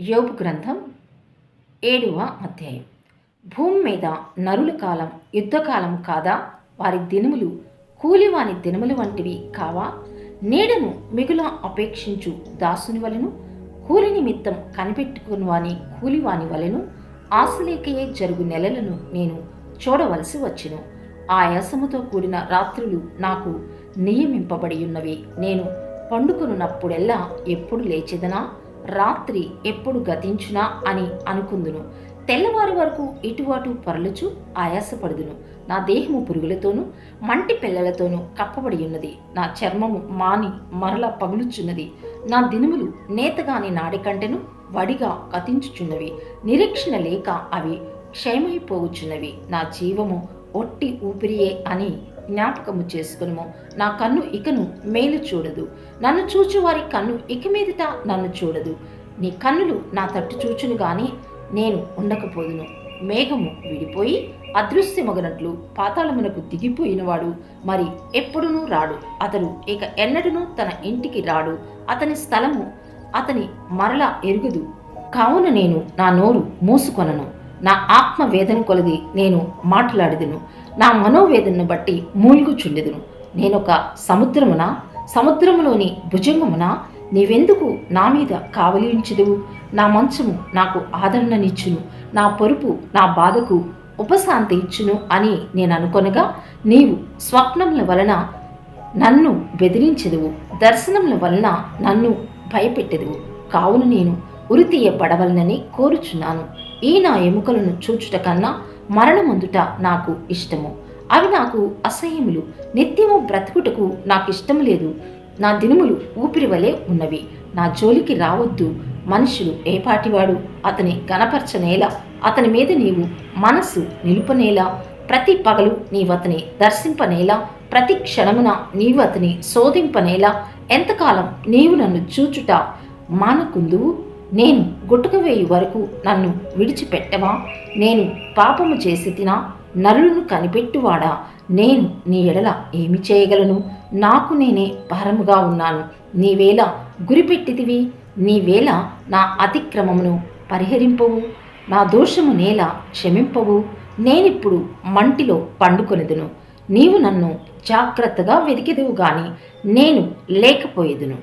యోగు గ్రంథం ఏడవ అధ్యాయం. భూమి మీద నరుల కాలం యుద్ధకాలం కాదా? వారి దినములు కూలివాని దినములు వంటివి కావా? నీడను మిగుల అపేక్షించు దాసుని వలెను కూలి నిమిత్తం కనిపెట్టుకుని వాని కూలివాని వలెను ఆశలేకయే జరుగు నెలలను నేను చూడవలసి వచ్చెను. ఆయాసముతో కూడిన రాత్రులు నాకు నియమింపబడి ఉన్నవి నేను పండుకొనున్నప్పుడెల్లా ఎప్పుడు లేచెదనా? రాత్రి ఎప్పుడు గతించునా అని అనుకుందును. తెల్లవారి వరకు ఇటు అటు పొరలుచు ఆయాసపడుదును. నా దేహము పురుగులతోనూ మంటి పిల్లలతోనూ కప్పబడి ఉన్నది. నా చర్మము మాని మరల పగులుచున్నది. నా దినములు నేతగాని నాడి కంటెను వడిగా కతించుచున్నవి. నిరీక్షణ లేక అవి క్షయమైపోవచ్చున్నవి నా జీవము ఒట్టి ఊపిరియే అని జ్ఞాపకము చేసుకును నా కన్ను ఇకను మేలు చూడదు. నన్ను చూచువారి కన్ను ఇక మీదట నన్ను చూడదు. నీ కన్నులు నా తట్టు చూచును గాని నేను ఉండకపోదును. మేఘము విడిపోయి అదృశ్యమగనట్లు పాతాళమునకు దిగిపోయినవాడు మరి ఎప్పుడునూ రాడు. అతడు ఇక ఎన్నడూనూ తన ఇంటికి రాడు. అతని స్థలము అతని మరల ఎరుగుదు. కావున నేను నా నోరు మూసుకొనను. నా ఆత్మ వేదన కొలది నేను మాట్లాడిదును. నా మనోవేదనను బట్టి మూలుగుచుండెదను. నేనొక సముద్రమున? సముద్రములోని భుజంగమున? నీవెందుకు నా మీద కావలించదువు నా మంచము నాకు ఆదరణనిచ్చును. నా పొరుపు నా బాధకు ఉపశాంతి ఇచ్చును అని నేను అనుకొనగా నీవు స్వప్నముల వలన నన్ను బెదిరించెదవు. దర్శనముల వలన నన్ను భయపెట్టెదువు. కావున నేను ఉరితీయపడవలనని కోరుచున్నాను. ఈ నా ఎముకలను చూచుట కన్నా మరణమందుట నాకు ఇష్టము. అవి నాకు అసహ్యములు. నిత్యము బ్రతుకుటకు నాకు ఇష్టం లేదు. నా దినుములు ఊపిరి వలె ఉన్నవి. నా జోలికి రావద్దు. మనుషులు ఏపాటివాడు అతని కనపరచనేలా అతని మీద నీవు మనస్సు నిలుపనేలా ప్రతి పగలు నీవు అతని దర్శింపనేలా ప్రతి క్షణమున నీవు అతని శోధింపనేలా ఎంతకాలం నీవు నన్ను చూచుట మానకుందువు? నేను గుట్టుక వేయి వరకు నన్ను విడిచిపెట్టవా? నేను పాపము చేసి తినా నరులను కనిపెట్టువాడా? నేను నీ ఎడల ఏమి చేయగలను? నాకు నేనే భారముగా ఉన్నాను. నీవేళ గురిపెట్టితివి. నీవేళ నా అతిక్రమమును పరిహరింపవు. నా దోషము నేల క్షమింపవు. నేనిప్పుడు మంటిలో పండుకొనిదును. నీవు నన్ను జాగ్రత్తగా వెతికెదువు గాని నేను లేకపోయేదును.